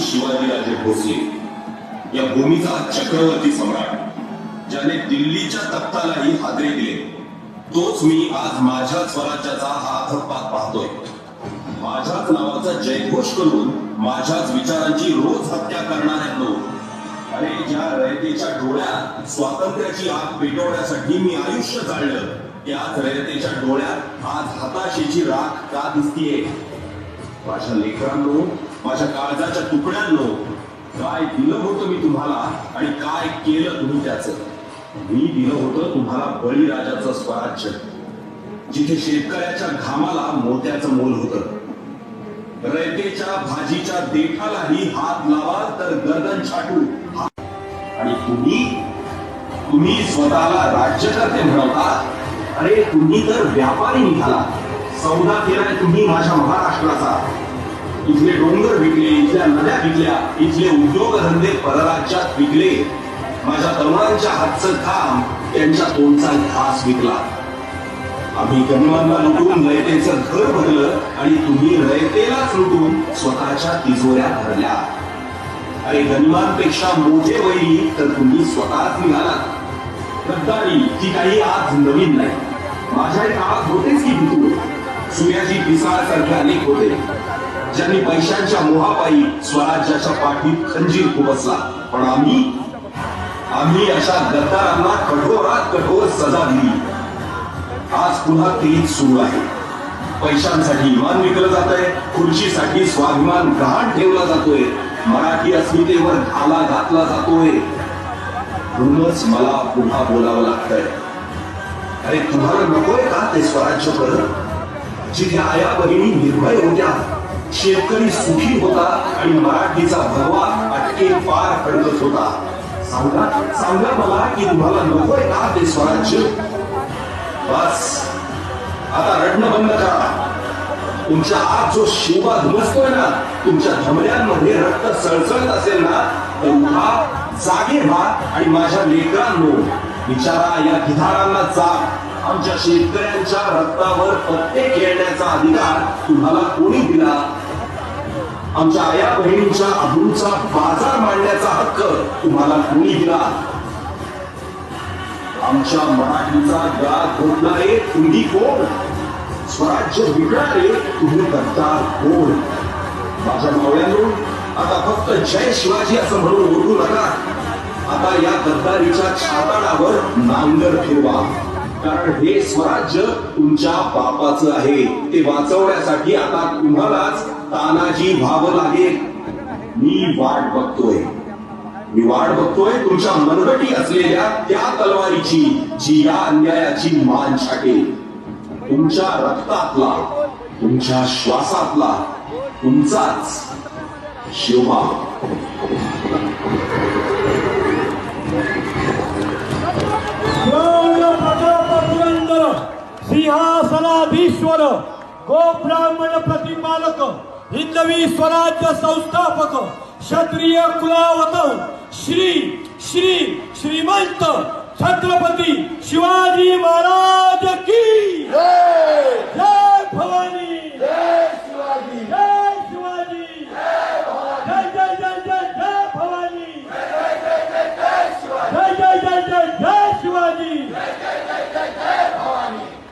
शिवाजीराजे भोसले या भूमीचा चक्रवर्ती सम्राट ज्याने दिल्लीच्या तख्तालाही हादरे दिले तोच मी आज माझ्या स्वराज्याचा हा अधपात पाहतोय. माझ्याच नावाचा जयघोष करून माझ्याच विचारांची रोज हत्या करणाऱ्यांनो अरे ज्या रयतेच्या डोळ्यात स्वातंत्र्याची आग पेटवण्यासाठी मी आयुष्य जाळलं त्याच रयतेच्या डोळ्यात आज हताशेची राख का दिसतीये? माझ्या लेकरांनो माझ्या काळजाच्या तुकड्यांनो काय दिलं होतं मी तुम्हाला आणि काय केलं तुम्ही त्याच? मी दिलं होतं तुम्हाला बळीराजाचं स्वराज्य जिथे शेतकऱ्याच्या घामाला मोत्याचं मोल होत. रयतेच्या भाजीच्या देठालाही हात लावा तर गर्दन छाटू. आणि तुम्ही तुम्ही स्वतःला राज्यकर्ते म्हणवता अरे तुम्ही तर व्यापारी निघाला. सौदा केलाय तुम्ही माझ्या महाराष्ट्राचा. इथले डोंगर विकले इथल्या नद्या विकल्या इथले उद्योगधंदे परराज्यात विकले. माझ्या तरुणांच्या हातचं काम त्यांच्या तोंडचा घास विकला. आम्ही गनिमांना लुटून रयतेचं घर भरलं आणि तुम्ही रयतेलाच लुटून स्वतःच्या तिजोऱ्या भरल्या. अरे गनिमांपेक्षा मोठे वैरी तर तुम्ही स्वतःच निघालात. गद्दारी ती काही आज नवीन नाही. माझ्या काळात होतेच की भितू. सूर्याची पिसाळ सारखे अनेक होते. ज्यांनी पैशांच्या मोहापायी स्वराज्याच्या पाठीत खंजीर खुपसला पण आम्ही आम्ही अशा गद्दारांना कठोरात कठोर सजा दिली. आज पुन्हा तेच सुरू आहे. पैशांसाठी इमान विकलं जात आहे खुर्चीसाठी स्वाभिमान गहाण ठेवला जातोय मराठी अस्मितेवर घाला घातला जातोय. म्हणूनच मला पुन्हा बोलावं लागतंय. अरे तुम्हाला नकोय का ते स्वराज्य परत? जिथे आया बहिणी निर्भय होत्या शेतकरी सुखी होता आणि मराठीचा भगवा अटके पार पडत होता. सांगा सांगा मला की तुम्हाला नकोय का ते स्वराज्य? बस. आता रडणं बंद करा. तुमच्या आत जो शिवा धुमसतोय ना तुमच्या धमऱ्यांमध्ये रक्त सळसळत असेल ना तर उठा जागे व्हा आणि माझ्या लेकरांनो विचारा या गिधारांना जाग. आमच्या शेतकऱ्यांच्या रक्तावर पत्ते खेळण्याचा अधिकार तुम्हाला कोणी दिला? आमच्या आया बहिणींच्या अब्रूचा बाजार मांडण्याचा हक्क तुम्हाला कोणी दिला? आमच्या मराठीचा गळा घोटणारे तुम्ही कोण? स्वराज्य विकणारे तुम्ही करता कोण? माझ्या मावळ्यांनो आता फक्त जय शिवाजी असं म्हणून ओळखू नका. आता या गद्दारीच्या छाताडावर नांगर फिरवा. कारण हे स्वराज्य तुमच्या बापाचं आहे. ते वाचवण्यासाठी आता तुम्हालाच तानाजी व्हावं लागेल मी वाट बघतोय. मी वाट बघतोय तुमच्या मनगटी असलेल्या त्या तलवारीची जी या अन्यायाची मान छाटेल तुमच्या रक्तातला तुमच्या श्वासातला तुमचाच शिवबा. द्रोण प्रतापपुरंदर सिंहासनाधीश्वर गोब्राह्मण प्रतिपालक हिंदवी स्वराज्य संस्थापक क्षत्रिय कुलावत श्री श्री श्रीमंत छत्रपती शिवाजी महाराज की!